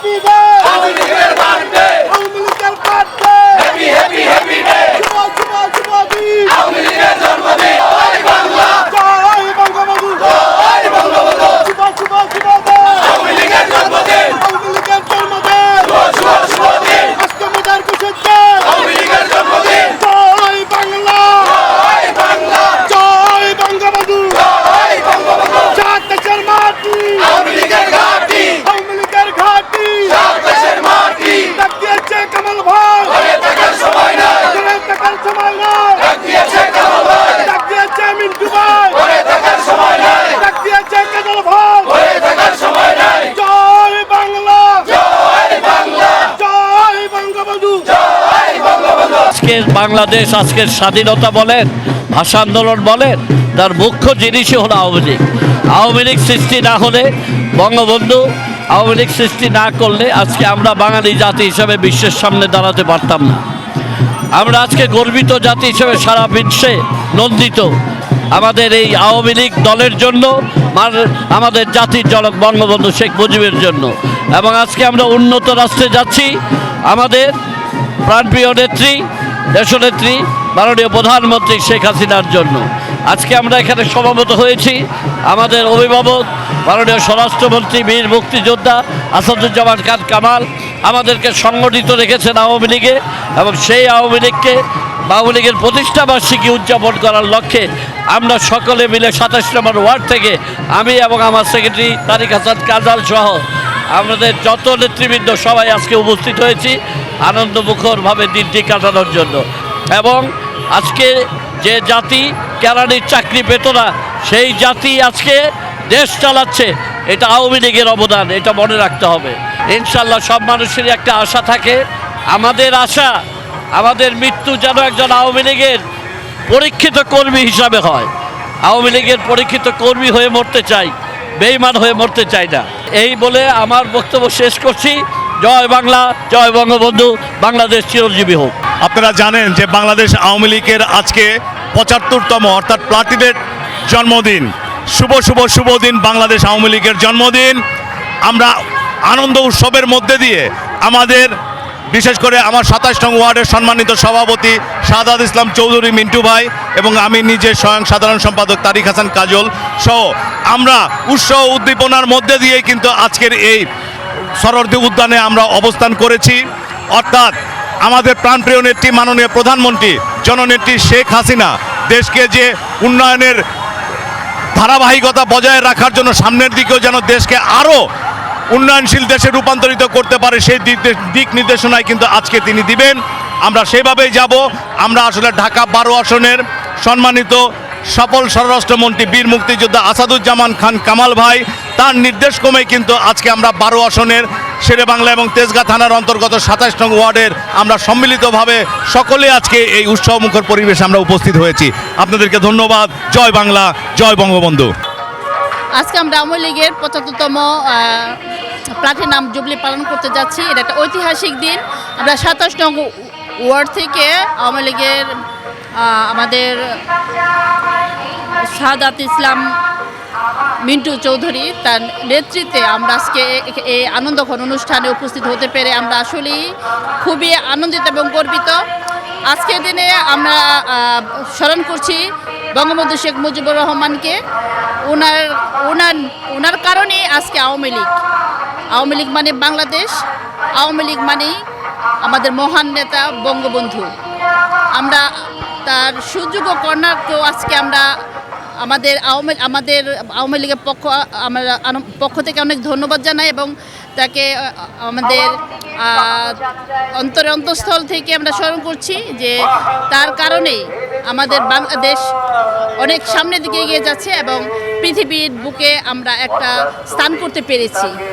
Happy day আজকের বাংলাদেশ আজকের স্বাধীনতা বলেন, ভাষা আন্দোলন বলেন, তার মুখ্য জিনিসই হলো আওয়ামী লীগ। আওয়ামী লীগ সৃষ্টি না হলে, বঙ্গবন্ধু আওয়ামী লীগ সৃষ্টি না করলে আজকে আমরা বাঙালি জাতি হিসেবে বিশ্বের সামনে দাঁড়াতে পারতাম না। আমরা আজকে গর্বিত জাতি হিসেবে সারা বিশ্বে নন্দিত। আমাদের এই আওয়ামী লীগ দলের জন্য আমাদের জাতির জনক বঙ্গবন্ধু শেখ মুজিবের জন্য। এবং আজকে আমরা উন্নত রাষ্ট্রে যাচ্ছি। আমাদের প্রাণপ্রিয় নেত্রী দেশনেত্রী, মাননীয় প্রধানমন্ত্রী শেখ হাসিনার জন্য। আজকে আমরা এখানে সমাবেত হয়েছি আমাদের অভিভাবক, মাননীয় স্বরাষ্ট্রমন্ত্রী, বীর মুক্তিযোদ্ধা আসাদুজ্জামান খান কামাল, আমাদেরকে সংগঠিত রেখেছেন আওয়ামী লীগে এবং সেই আওয়ামী লীগকে আওয়ামী লীগের প্রতিষ্ঠা বার্ষিকী উদযাপন করার লক্ষ্যে আমরা সকলে মিলে সাতাশ নম্বর ওয়ার্ড থেকে আমি এবং আমার সেক্রেটারি তারিক হাসান কাজাল সহ আমাদের যত নেতৃবৃন্দ সবাই আজকে উপস্থিত হয়েছি আনন্দমুখরভাবে দিনটি কাটানোর জন্য। এবং আজকে যে জাতি কেরানির চাকরি পেত না, সেই জাতি আজকে দেশ চালাচ্ছে, এটা আওয়ামী লীগের অবদান, এটা মনে রাখতে হবে। ইনশাল্লাহ সব মানুষেরই একটা আশা থাকে, আমাদের আশা, আমাদের মৃত্যু যেন একজন আওয়ামী লীগের পরীক্ষিত কর্মী হিসাবে হয়। আওয়ামী লীগের পরীক্ষিত কর্মী হয়ে মরতে চাই বেইমান হয়ে মরতে চাই না। এই বলে আমার বক্তব্য শেষ করছি। জয় বাংলা, জয় বঙ্গবন্ধু, বাংলাদেশ চিরঞ্জীবী হোক। আপনারা জানেন যে বাংলাদেশ আওয়ামী লীগের আজকে পঁচাত্তরতম অর্থাৎ প্লাটিদের জন্মদিন। শুভ শুভ শুভ দিন বাংলাদেশ আওয়ামী লীগের জন্মদিন। আমরা আনন্দ উৎসবের মধ্যে দিয়ে আমাদের বিশেষ করে আমার সাতাশ নং ওয়ার্ডের সম্মানিত সভাপতি সাদাত ইসলাম চৌধুরী, মিন্টু ভাই এবং আমি নিজে স্বয়ং সাধারণ সম্পাদক তারিক হাসান কাজল সহ আমরা উৎসব উদ্দীপনার মধ্যে দিয়ে কিন্তু আজকের এই সরস্বতী উদ্যানে আমরা অবস্থান করেছি। অর্থাৎ আমাদের প্রাণপ্রিয় নেত্রী, মাননীয় প্রধানমন্ত্রী, জননেত্রী শেখ হাসিনা দেশকে যে উন্নয়নের ধারাবাহিকতা বজায় রাখার জন্য সামনের দিকেও যেন দেশকে আরও উন্নয়নশীল দেশে রূপান্তরিত করতে পারে সেই দিক নির্দেশনায় কিন্তু আজকে তিনি দিবেন। আমরা সেভাবেই যাব। আমরা আসলে ঢাকা বারো আসনের সম্মানিত সফল স্বরাষ্ট্রমন্ত্রী, বীর মুক্তিযোদ্ধা আসাদুজ্জামান খান কামাল ভাই। তার নির্দেশ ক্রমে কিন্তু আজকে আমরা বারো আসনের শেরে বাংলা এবং তেজগাঁ থানার অন্তর্গত সাতাশ নং ওয়ার্ডের আমরা সম্মিলিতভাবে সকলে আজকে এই উৎসবমুখর পরিবেশে আমরা উপস্থিত হয়েছি। আপনাদেরকে ধন্যবাদ। জয় বাংলা, জয় বঙ্গবন্ধু। আজকে আমরা আওয়ামী লীগের পঁচাত্তরতম প্লাটিনাম জুবলি পালন করতে যাচ্ছি। এটা একটা ঐতিহাসিক দিন। আমরা সাতাশ নং ওয়ার্ড থেকে আওয়ামী লীগের আমাদের সাদাত ইসলাম মিন্টু চৌধুরী তার নেতৃত্বে আমরা আজকে এই আনন্দঘন অনুষ্ঠানে উপস্থিত হতে পেরে আমরা আসলেই খুবই আনন্দিত এবং গর্বিত। আজকের দিনে আমরা স্মরণ করছি বঙ্গবন্ধু শেখ মুজিবুর রহমানকে। ওনার ওনার ওনার কারণে আজকে আওয়ামী লীগ। আওয়ামী লীগ মানে বাংলাদেশ, আওয়ামী লীগ মানেই আমাদের মহান নেতা বঙ্গবন্ধু। আমরা তার সুযোগ্য কর্ণারকেও আজকে আমরা আমাদের আওয়ামী আমাদের আওয়ামী লীগের পক্ষ, আমরা পক্ষ থেকে অনেক ধন্যবাদ জানাই এবং তাকে আমাদের অন্তরে অন্তঃস্থল থেকে আমরা স্মরণ করছি যে তার কারণেই আমাদের বাংলাদেশ অনেক সামনের দিকে এগিয়ে যাচ্ছে এবং পৃথিবীর বুকে আমরা একটা স্থান করতে পেরেছি।